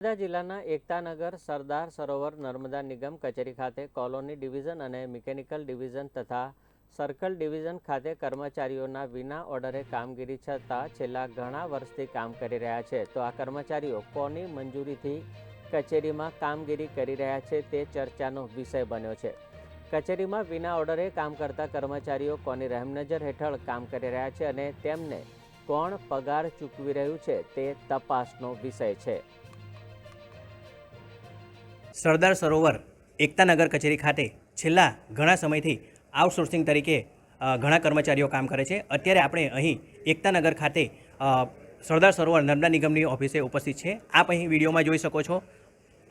નર્મદા જિલ્લાના એકતાનગર સરદાર સરોવર નર્મદા નિગમ કચેરી ખાતે કોલોની ડિવિઝન અને મિકેનિકલ ડિવિઝન તથા સર્કલ ડિવિઝન ખાતે કર્મચારીઓના વિના ઓર્ડરે કામગીરી છતાં છેલ્લા ઘણા વર્ષથી કામ કરી રહ્યા છે. તો આ કર્મચારીઓ કોની મંજૂરીથી કચેરીમાં કામગીરી કરી રહ્યા છે તે ચર્ચાનો વિષય બન્યો છે. કચેરીમાં વિના ઓર્ડરે કામ કરતા કર્મચારીઓ કોની રહેમનજર હેઠળ કામ કરી રહ્યા છે અને તેમને કોણ પગાર ચૂકવી રહ્યું છે તે તપાસનો વિષય છે. સરદાર સરોવર એકતાનગર કચેરી ખાતે છેલ્લા ઘણા સમયથી આઉટસોર્સિંગ તરીકે ઘણા કર્મચારીઓ કામ કરે છે. અત્યારે આપણે અહીં એકતાનગર ખાતે સરદાર સરોવર નર્મદા નિગમની ઓફિસે ઉપસ્થિત છે. આપ અહીં વિડીયોમાં જોઈ શકો છો.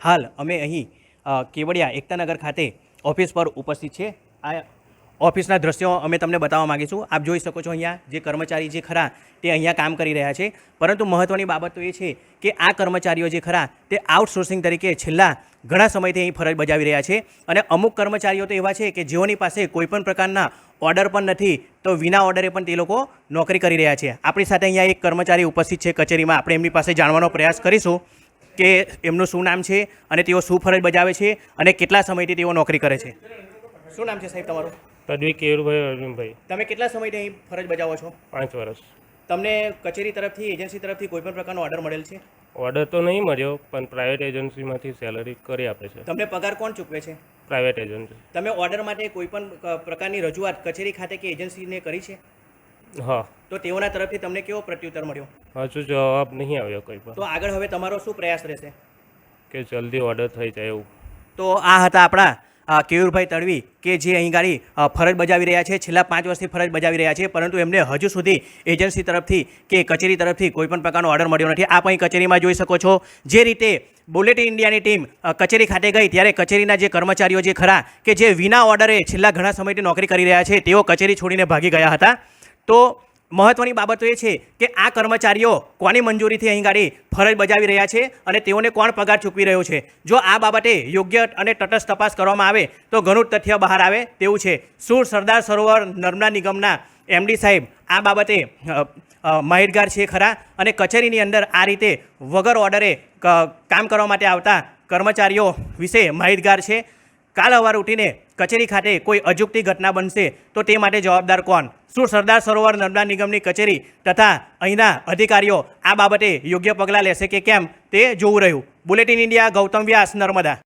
હાલ અમે અહીં કેવડિયા એકતાનગર ખાતે ઓફિસ પર ઉપસ્થિત છે. આ ઓફિસના દ્રશ્યો અમે તમને બતાવવા માગીશું. આપ જોઈ શકો છો અહીંયા જે કર્મચારી જે ખરા તે અહીંયા કામ કરી રહ્યા છે. પરંતુ મહત્ત્વની બાબત તો એ છે કે આ કર્મચારીઓ જે ખરા તે આઉટસોર્સિંગ તરીકે છેલ્લા ઘણા સમયથી અહીં ફરજ બજાવી રહ્યા છે. અને અમુક કર્મચારીઓ તો એવા છે કે જેઓની પાસે કોઈપણ પ્રકારના ઓર્ડર પણ નથી, તો વિના ઓર્ડરે પણ તે લોકો નોકરી કરી રહ્યા છે. આપણી સાથે અહીંયા એક કર્મચારી ઉપસ્થિત છે કચેરીમાં. આપણે એમની પાસે જાણવાનો પ્રયાસ કરીશું કે એમનું શું નામ છે અને તેઓ શું ફરજ બજાવે છે અને કેટલા સમયથી તેઓ નોકરી કરે છે. શું નામ છે સાહેબ તમારું? તડવી કેયુરભાઈ અરવિંદભાઈ તમે કેટલા સમયથી અહીં ફરજ બજાવો છો? પાંચ વર્ષ. તમને કચેરી તરફથી એજન્સી તરફથી કોઈ પણ પ્રકારનો ઓર્ડર મળેલ છે? ઓર્ડર તો નહીં મળ્યો પણ પ્રાઇવેટ એજન્સીમાંથી સેલરી કરી આપે છે. તમને પગાર કોણ ચૂકવે છે? પ્રાઇવેટ એજન્સી તમે ઓર્ડર માટે કોઈ પણ પ્રકારની રજૂઆત કચેરી ખાતે કે એજન્સીને કરી છે? હા. તો તેઓના તરફથી તમને કેવો પ્રત્યુત્તર મળ્યો? હજુ જવાબ નહીં આવ્યો કોઈ પણ. તો આગળ હવે તમારો શું પ્રયાસ રહેશે? કે જલ્દી ઓર્ડર થઈ જાય એવું. તો આ હતા આપણા કેયુરભાઈ તડવી કે જે અહીં ગાડી ફરજ બજાવી રહ્યા છે. છેલ્લા પાંચ વર્ષથી ફરજ બજાવી રહ્યા છે, પરંતુ એમને હજુ સુધી એજન્સી તરફથી કે કચેરી તરફથી કોઈપણ પ્રકારનો ઓર્ડર મળ્યો નથી. આપ અહીં કચેરીમાં જોઈ શકો છો જે રીતે બુલેટ ઇન્ડિયાની ટીમ કચેરી ખાતે ગઈ, ત્યારે કચેરીના જે કર્મચારીઓ જે ખરા કે જે વિના ઓર્ડરે છેલ્લા ઘણા સમયથી નોકરી કરી રહ્યા છે, તેઓ કચેરી છોડીને ભાગી ગયા હતા. તો મહત્વની બાબત એ છે કે આ કર્મચારીઓ કોની મંજૂરીથી અહીં ગાડી ફરજ બજાવી રહ્યા છે અને તેઓને કોણ પગાર ચૂકવી રહ્યો છે? જો આ બાબતે યોગ્ય અને તટસ્થ તપાસ કરવામાં આવે, તો ઘણું તથ્ય બહાર આવે તેવું છે. શું સરદાર સરોવર નર્મદા નિગમના એમડી સાહેબ આ બાબતે માહિતગાર છે ખરા અને કચેરીની અંદર આ રીતે વગર ઓર્ડરે કામ કરવા માટે આવતા કર્મચારીઓ વિશે માહિતગાર છે. કાલ સવાર ઉઠીને કચેરી ખાતે કોઈ અજુગતી ઘટના બનશે તો તે માટે જવાબદાર કોણ? શું સરદાર સરોવર નર્મદા નિગમની કચેરી તથા અહીંના અધિકારીઓ આ બાબતે યોગ્ય પગલાં લેશે કે કેમ? તે જોવું રહ્યું. Bulletin India, Gautam Vyas, Narmada.